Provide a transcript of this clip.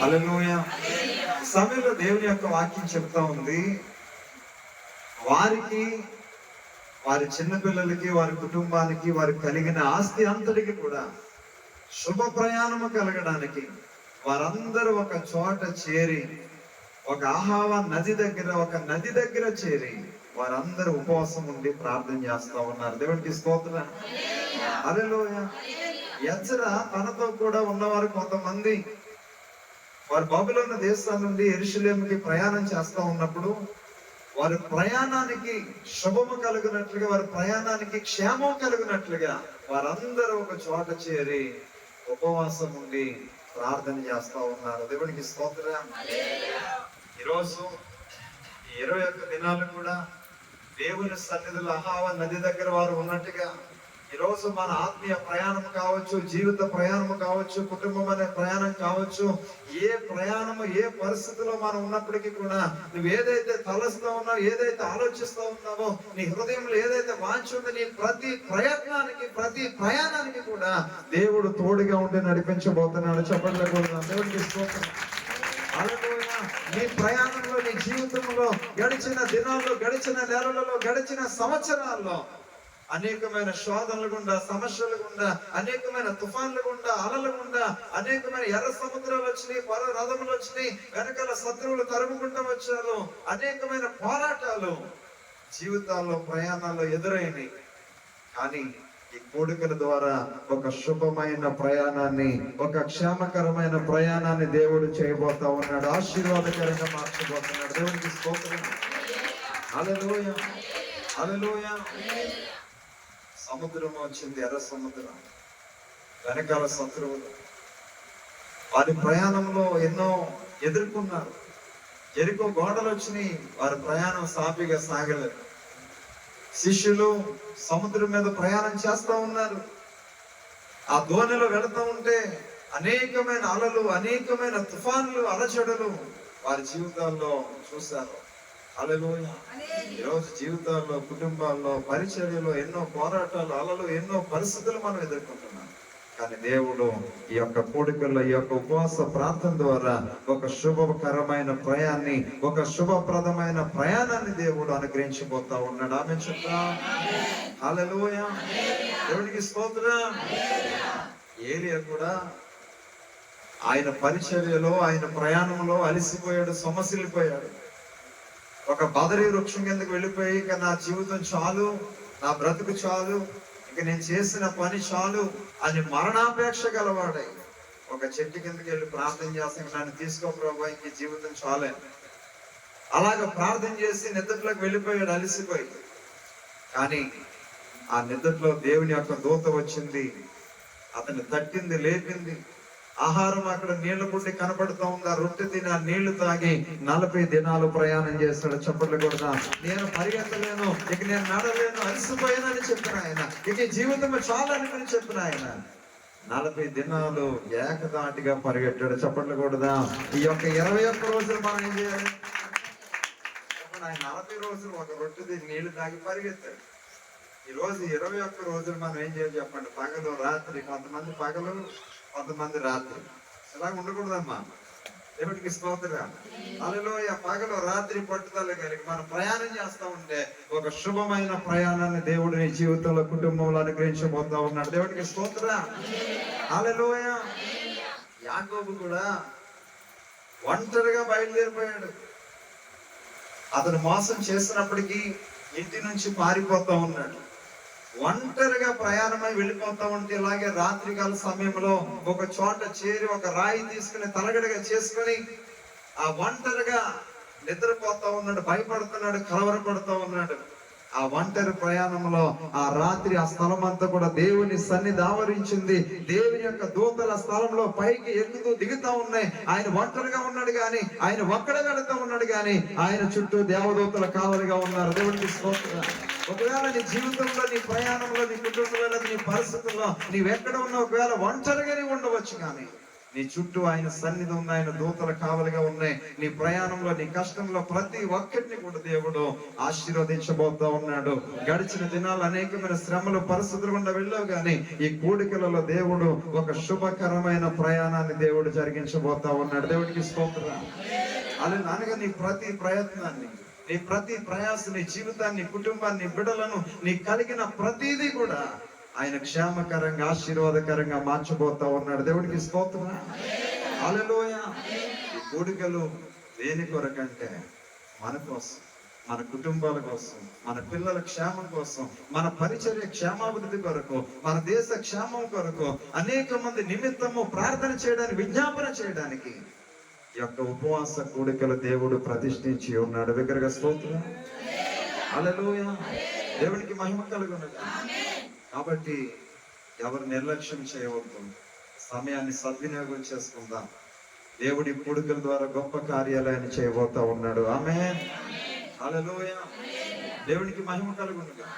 హల్లెలూయా సమయంలో దేవుని యొక్క వాక్యం చెప్తా ఉంది. వారికి వారి చిన్నపిల్లలకి వారి కుటుంబానికి వారికి కలిగిన ఆస్తి అంతటికి కూడా శుభ ప్రయాణము కలగడానికి వారందరూ ఒక చోట చేరి ఒక ఆహావ నది దగ్గర ఒక నది దగ్గర చేరి వారందరూ ఉపవాసం ఉండి ప్రార్థన చేస్తా ఉన్నారు. దేవుడికి స్తోత్ర. అలెలోయ ఎచ్చర తనతో కూడా ఉన్నవారు కొంతమంది వారు బబులోని దేశం నుండి ఎరుషులేముకి ప్రయాణం చేస్తా ఉన్నప్పుడు వారి ప్రయాణానికి శుభము కలుగునట్లుగా వారి ప్రయాణానికి క్షేమం కలుగునట్లుగా వారందరూ ఒక చోట చేరి ఉపవాసం ఉండి ప్రార్థన చేస్తా ఉన్నారు. దేవునికి స్తోత్రం. ఈరోజు ఇరవై ఒక్క దినాలు కూడా దేవుని సన్నిధిలో అహావ నది దగ్గర వారు ఉన్నట్టుగా ఈరోజు మన ఆత్మీయ ప్రయాణం కావచ్చు జీవిత ప్రయాణం కావచ్చు కుటుంబం అనే ప్రయాణం కావచ్చు ఏ ప్రయాణము ఏ పరిస్థితిలో మనం ఉన్నప్పటికీ కూడా నువ్వు ఏదైతే తలస్తూ ఉన్నావు ఏదైతే ఆలోచిస్తూ ఉన్నావో నీ హృదయంలో ఏదైతే వాంఛ ఉందో నీ ప్రతి ప్రయత్నానికి ప్రతి ప్రయాణానికి కూడా దేవుడు తోడుగా ఉండి నడిపించబోతున్నాడు. చెప్పట్లే దేవుడికి స్తోత్రం. నీ ప్రయాణంలో నీ జీవితంలో గడిచిన దినాల్లో గడిచిన నెలలలో గడిచిన సంవత్సరాల్లో అనేకమైన శోధనలు గుండా సమస్యలు గుండా అనేకమైన తుఫాన్లు గుండా అలల గుండా అనేకమైన ఎర్ర సముద్రాలు వచ్చినాయి పర రథములు వచ్చినాయి వెనకాల శత్రువులు తరుముకుంటూ వచ్చారు. అనేకమైన పోరాటాలు జీవితాల్లో ప్రయాణాల్లో ఎదురైనాయి. కానీ ఈ కోడికల ద్వారా ఒక శుభమైన ప్రయాణాన్ని ఒక క్షేమకరమైన ప్రయాణాన్ని దేవుడు చేయబోతా ఉన్నాడు. ఆశీర్వాదకరంగా మార్చబోతున్నాడు. దేవుడికి స్తోత్రం. అలలోయ అలలోయ సముద్రం వచ్చింది ఎర్ర సముద్రం వెనకాల శత్రువులు. వారి ప్రయాణంలో ఎన్నో ఎదుర్కొన్నారు. ఎరుకో గోడలు వచ్చినాయి వారి ప్రయాణం సాఫీగా సాగలేదు. శిష్యులు సముద్రం మీద ప్రయాణం చేస్తూ ఉన్నారు. ఆ దోణిలో వెళుతూ ఉంటే అనేకమైన అలలు అనేకమైన తుఫాన్లు అలచడలు వారి జీవితాల్లో చూశారు. ఈరోజు జీవితాల్లో కుటుంబాల్లో పరిచర్యలో ఎన్నో పోరాటాలు అలలు ఎన్నో పరిస్థితులు మనం ఎదుర్కొంటున్నాం. కానీ దేవుడు ఈ యొక్క కోడికల్లో ఈ యొక్క ఉపవాస ప్రార్థన ద్వారా ఒక శుభకరమైన ప్రయాణాన్ని ఒక శుభప్రదమైన ప్రయాణాన్ని దేవుడు అనుగ్రహించిపోతా ఉన్నాడు. ఆమె చెప్తా హల్లెలూయా. దేవుడికి స్తోత్రం. ఏలియా కూడా ఆయన పరిచర్యలో ఆయన ప్రయాణంలో అలసిపోయాడు సొమసిల్లిపోయాడు. ఒక బదరి వృక్షం కిందకి వెళ్ళిపోయి ఇక నా జీవితం చాలు నా బ్రతుకు చాలు ఇక నేను చేసిన పని చాలు అని మరణాపేక్ష గలవాడై ఒక చెట్టు కిందకి వెళ్ళి ప్రార్థన చేస్తాను నన్ను తీసుకో ప్రభా ఇంక జీవితం చాలే అలాగ ప్రార్థన చేసి నిద్రలోకి వెళ్ళిపోయాడు అలసిపోయి. కానీ ఆ నిద్రలో దేవుని యొక్క దూత వచ్చింది. అతన్ని తట్టింది లేపింది. ఆహారం అక్కడ నీళ్ళు పుట్టి కనపడుతూ ఉంది. ఆ రొట్టె తిని ఆ నీళ్ళు తాగి నలభై దినాలు ప్రయాణం చేస్తాడు. చప్పట్లు కూడా నేను పరిగెత్తలేను. ఇక నేను నడలేను అలసిపోయానని చెప్పిన ఆయన. ఇక జీవితం చాలా అనుకుని చెప్పిన ఆయన. నలభై దినాలు ఏకదాటిగా పరిగెట్టాడు. చప్పట్లు కూడదా ఈ యొక్క ఇరవై ఒక్క రోజులు మనం ఏం చేయాలి? ఆయన నలభై రోజులు ఒక రొట్టె తిని నీళ్ళు తాగి పరిగెత్తాడు. ఈ రోజు ఇరవై ఒక్క రోజులు మనం ఏం చేయాలి చెప్పండి? పగలు రాత్రి కొంతమంది పగలు కొంతమంది రాత్రి. ఇలా ఉండకూడదమ్మా. దేవుడికి స్తోత్రగా అలలో పగలు రాత్రి పట్టుదల కలిగి మనం ప్రయాణం చేస్తా ఉంటే ఒక శుభమైన ప్రయాణాన్ని దేవుడు నీ జీవితంలో కుటుంబంలో అనుగ్రహించబోతా ఉన్నాడు. దేవుడికి స్తోత్ర అలలోయ యాకోబు కూడా ఒంటరిగా బయలుదేరిపోయాడు. అతను మోసం చేసినప్పటికీ ఇంటి నుంచి పారిపోతా ఉన్నాడు. ఒంటరిగా ప్రయాణమై వెళ్ళిపోతా ఉంటే ఇలాగే రాత్రికాల సమయంలో ఒక చోట చేరి ఒక రాయి తీసుకుని తలగడగా చేసుకుని ఆ ఒంటరిగా నిద్రపోతా ఉన్నాడు భయపడుతున్నాడు కలవరపడుతూ ఉన్నాడు. ఆ ఒంటరి ప్రయాణంలో ఆ రాత్రి ఆ స్థలం అంతా కూడా దేవుని సన్నిధి ఆవరించింది. దేవుని యొక్క దూతల స్థలంలో పైకి ఎక్కుతూ దిగుతా ఉన్నాయి. ఆయన ఒంటరిగా ఉన్నాడు కానీ ఆయన ఒక్కడ వెళుతూ ఉన్నాడు కానీ ఆయన చుట్టూ దేవదూతల కావలిగా ఉన్నారు. దేవుడికి స్తోత్రం. ఒకవేళ నీ జీవితంలో నీ ప్రయాణంలో నీ కుటుంబంలో నీ పరిస్థితుల్లో నీవెక్కడ ఉన్నా ఒకవేళ ఒంటరిగానే ఉండవచ్చు కానీ నీ చుట్టూ ఆయన సన్నిధి ఉంది ఆయన దూతల కావలిగా ఉన్నాయి. నీ ప్రయాణంలో నీ కష్టంలో ప్రతి ఒక్కటిని కూడా దేవుడు ఆశీర్వదించబోతా ఉన్నాడు. గడిచిన దినాలు అనేకమైన శ్రమలు పరిస్థితులు గుండా వెళ్ళావు కానీ ఈ కూడికలలో దేవుడు ఒక శుభకరమైన ప్రయాణాన్ని దేవుడు జరిగించబోతా ఉన్నాడు. దేవుడికి స్తోత్ర. అలా నాన్నగా నీ ప్రతి ప్రయత్నాన్ని నీ ప్రతి ప్రయాస నీ జీవితాన్ని కుటుంబాన్ని బిడ్డలను నీ కలిగిన ప్రతిదీ కూడా ఆయన క్షేమకరంగా ఆశీర్వాదకరంగా మార్చబోతా ఉన్నాడు. దేవుడికి స్తోత్రం. అలలోయ ఈ కోడికలు దేని కొరకంటే మన కోసం మన కుటుంబాల కోసం మన పిల్లల క్షేమం కోసం మన పరిచర్య క్షేమాభివృద్ధి కొరకు మన దేశ క్షేమం కొరకు అనేక మంది నిమిత్తము ప్రార్థన చేయడానికి విజ్ఞాపన చేయడానికి యొక్క ఉపవాస కూడికలు దేవుడు ప్రతిష్ఠించి ఉన్నాడు. విగ్రహ స్తోత్రం. అలలోయ దేవునికి మహిమ కలుగున్నది కాబట్టి ఎవరు నిర్లక్ష్యం చేయవద్దు. సమయాన్ని సద్వినియోగం చేసుకుందాం. దేవుడి పుడుకల ద్వారా గొప్ప కార్యాలయాన్ని చేయబోతా ఉన్నాడు. ఆమె అలలోయ దేవునికి మహిమ కలుగుండగా